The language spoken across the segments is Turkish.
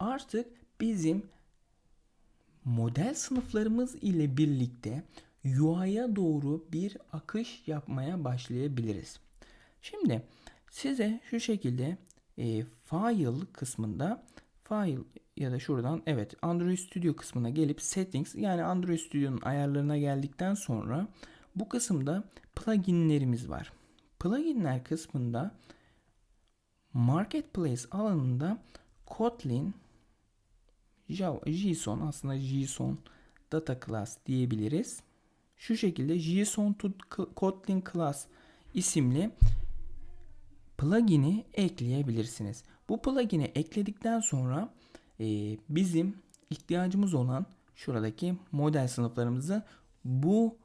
artık bizim model sınıflarımız ile birlikte UI'ya doğru bir akış yapmaya başlayabiliriz. Şimdi size şu şekilde e, file kısmında file ya da şuradan evet Android Studio kısmına gelip settings yani Android Studio'nun ayarlarına geldikten sonra bu kısımda pluginlerimiz var. Pluginler kısmında Marketplace alanında Kotlin Java, JSON aslında JSON Data Class diyebiliriz. Şu şekilde JSON to Kotlin Class isimli plugin'i ekleyebilirsiniz. Bu plugin'i ekledikten sonra e, bizim ihtiyacımız olan şuradaki model sınıflarımızı bu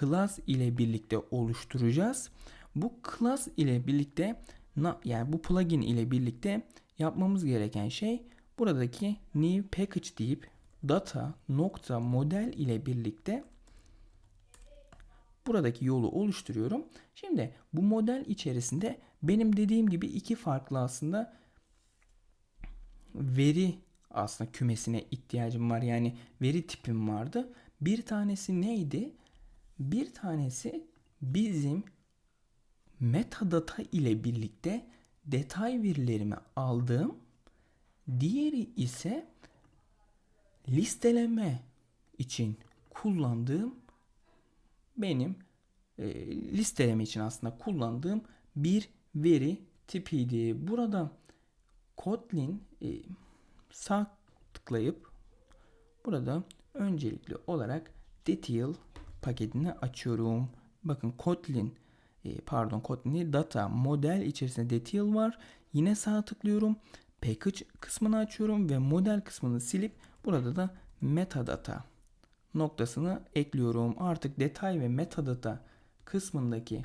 class ile birlikte oluşturacağız. Bu class ile birlikte yani bu plugin ile birlikte yapmamız gereken şey buradaki new package deyip data nokta model ile birlikte buradaki yolu oluşturuyorum. Şimdi bu model içerisinde benim dediğim gibi iki farklı aslında veri aslında kümesine ihtiyacım var. Yani veri tipim vardı. Bir tanesi neydi? Bir tanesi bizim metadata ile birlikte detay verilerimi aldığım, diğeri ise listeleme için kullandığım benim e, listeleme için aslında kullandığım bir veri tipiydi. Burada Kotlin e, sağ tıklayıp burada öncelikli olarak detail paketini açıyorum. Bakın Kotlin e, pardon Kotlin data model içerisinde detail var. Yine sağ tıklıyorum. Package kısmını açıyorum ve model kısmını silip burada da metadata noktasını ekliyorum. Artık detay ve metadata kısmındaki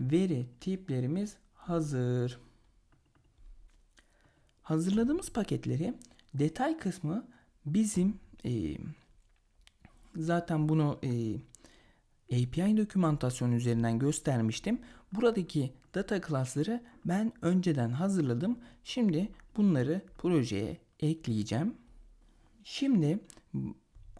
veri tiplerimiz hazır. Hazırladığımız paketleri detay kısmı bizim e, zaten bunu e, API dokümantasyon üzerinden göstermiştim. Buradaki data class'ları ben önceden hazırladım. Şimdi bunları projeye ekleyeceğim. Şimdi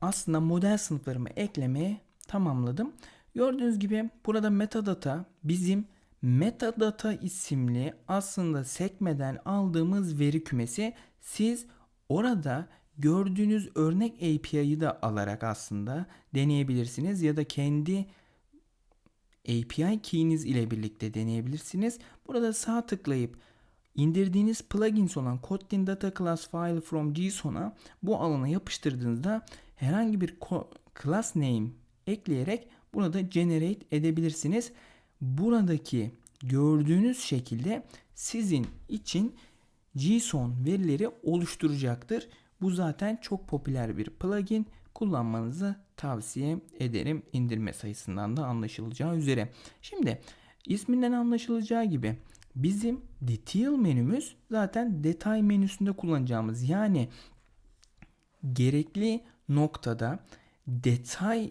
aslında model sınıflarımı eklemeye tamamladım. Gördüğünüz gibi burada metadata bizim metadata isimli aslında sekmeden aldığımız veri kümesi siz orada gördüğünüz örnek API'yi da alarak aslında deneyebilirsiniz ya da kendi API key'iniz ile birlikte deneyebilirsiniz. Burada sağ tıklayıp indirdiğiniz plugins olan Kotlin Data Class File from JSON'a bu alana yapıştırdığınızda herhangi bir class name ekleyerek burada generate edebilirsiniz. Buradaki gördüğünüz şekilde sizin için JSON verileri oluşturacaktır. Bu zaten çok popüler bir plugin. Kullanmanızı tavsiye ederim indirme sayısından da anlaşılacağı üzere. Şimdi isminden anlaşılacağı gibi bizim detail menümüz zaten detay menüsünde kullanacağımız yani gerekli noktada detay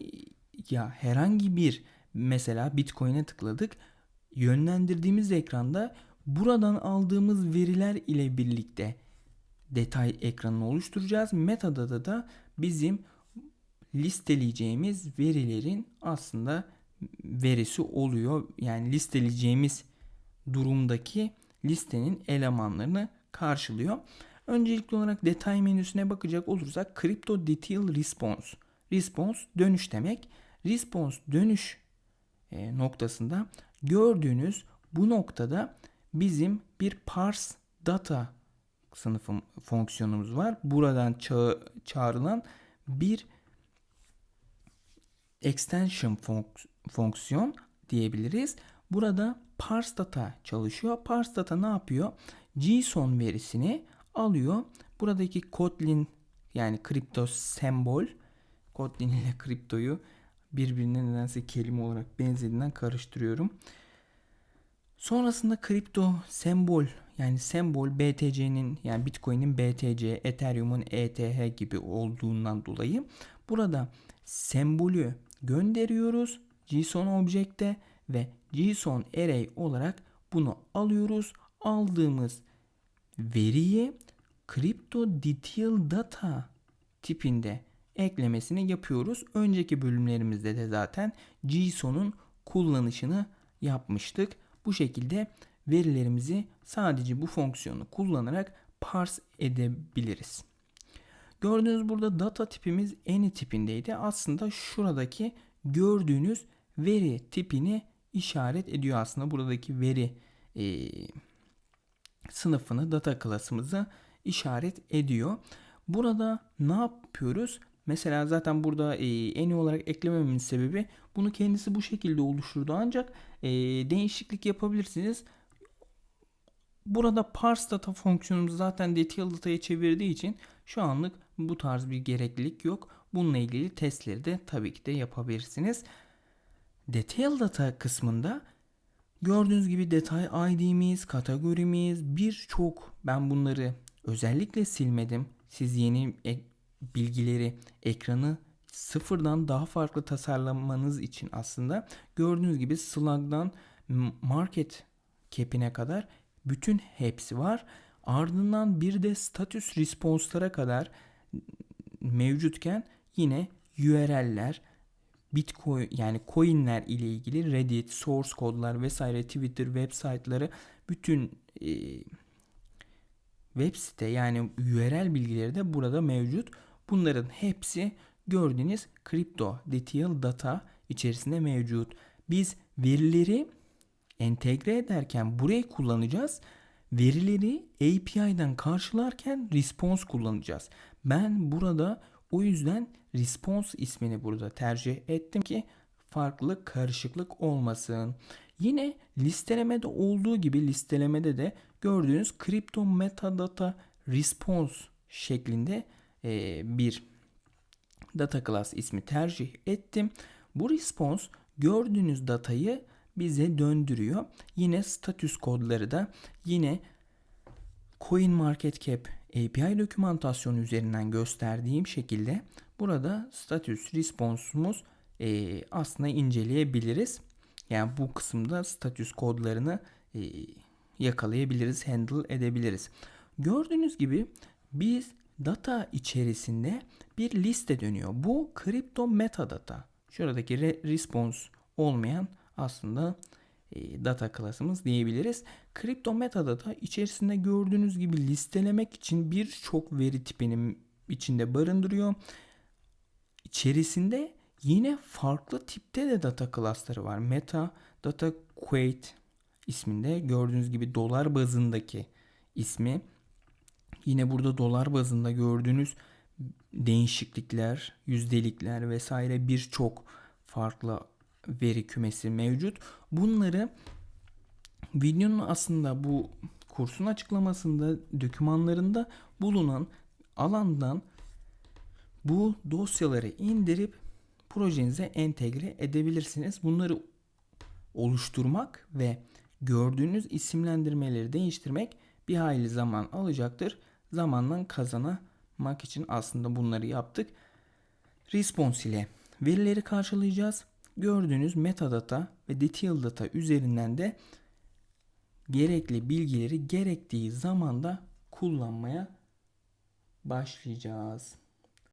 ya herhangi bir mesela Bitcoin'e tıkladık. Yönlendirdiğimiz ekranda buradan aldığımız veriler ile birlikte detay ekranını oluşturacağız. Metadata da bizim listeleyeceğimiz verilerin aslında verisi oluyor. Yani listeleyeceğimiz durumdaki listenin elemanlarını karşılıyor. Öncelikli olarak detay menüsüne bakacak olursak Crypto Detail Response. Response dönüş demek. Response dönüş e, noktasında gördüğünüz bu noktada bizim bir parse data sınıfı fonksiyonumuz var. Buradan ça çağrılan bir extension fonks fonksiyon diyebiliriz. Burada parse data çalışıyor. Parse data ne yapıyor? JSON verisini alıyor. Buradaki Kotlin yani kripto sembol Kotlin ile kriptoyu birbirine nedense kelime olarak benzediğinden karıştırıyorum. Sonrasında kripto sembol yani sembol BTC'nin yani Bitcoin'in BTC, Ethereum'un ETH gibi olduğundan dolayı burada sembolü gönderiyoruz JSON objekte ve JSON array olarak bunu alıyoruz. Aldığımız veriyi Crypto Detail Data tipinde eklemesini yapıyoruz. Önceki bölümlerimizde de zaten JSON'un kullanışını yapmıştık. Bu şekilde verilerimizi sadece bu fonksiyonu kullanarak parse edebiliriz. Gördüğünüz burada data tipimiz any tipindeydi. Aslında şuradaki gördüğünüz veri tipini işaret ediyor aslında. Buradaki veri e, sınıfını data klasımızı işaret ediyor. Burada ne yapıyoruz? Mesela zaten burada e, any olarak eklememin sebebi bunu kendisi bu şekilde oluşturdu ancak e, değişiklik yapabilirsiniz. Burada parse data fonksiyonumuz zaten detail data'ya çevirdiği için şu anlık bu tarz bir gereklilik yok. Bununla ilgili testleri de tabii ki de yapabilirsiniz. Detail data kısmında gördüğünüz gibi detay ID'miz, kategorimiz birçok ben bunları özellikle silmedim. Siz yeni ek- bilgileri, ekranı sıfırdan daha farklı tasarlamanız için aslında gördüğünüz gibi slug'dan market cap'ine kadar bütün hepsi var. Ardından bir de status response'lara kadar mevcutken yine URL'ler, Bitcoin yani coinler ile ilgili Reddit, source kodlar vesaire Twitter web site'ları bütün e, web site yani URL bilgileri de burada mevcut. Bunların hepsi gördüğünüz kripto detail data içerisinde mevcut. Biz verileri entegre ederken burayı kullanacağız. Verileri API'den karşılarken response kullanacağız. Ben burada o yüzden response ismini burada tercih ettim ki farklı karışıklık olmasın. Yine listelemede olduğu gibi listelemede de gördüğünüz crypto metadata response şeklinde e, bir data class ismi tercih ettim. Bu response gördüğünüz datayı bize döndürüyor. Yine status kodları da yine CoinMarketCap API dokümantasyonu üzerinden gösterdiğim şekilde burada status response'umuz e, aslında inceleyebiliriz. Yani bu kısımda status kodlarını e, yakalayabiliriz, handle edebiliriz. Gördüğünüz gibi biz data içerisinde bir liste dönüyor. Bu kripto metadata. Şuradaki re- response olmayan aslında e, data klasımız diyebiliriz. Kripto metadata içerisinde gördüğünüz gibi listelemek için birçok veri tipinin içinde barındırıyor. İçerisinde yine farklı tipte de data klasları var. Meta Data Quate isminde gördüğünüz gibi dolar bazındaki ismi. Yine burada dolar bazında gördüğünüz değişiklikler, yüzdelikler vesaire birçok farklı veri kümesi mevcut. Bunları videonun aslında bu kursun açıklamasında, dokümanlarında bulunan alandan bu dosyaları indirip projenize entegre edebilirsiniz. Bunları oluşturmak ve gördüğünüz isimlendirmeleri değiştirmek bir hayli zaman alacaktır. Zamandan kazanamak için aslında bunları yaptık. Response ile verileri karşılayacağız. Gördüğünüz metadata ve detail data üzerinden de gerekli bilgileri gerektiği zamanda kullanmaya başlayacağız.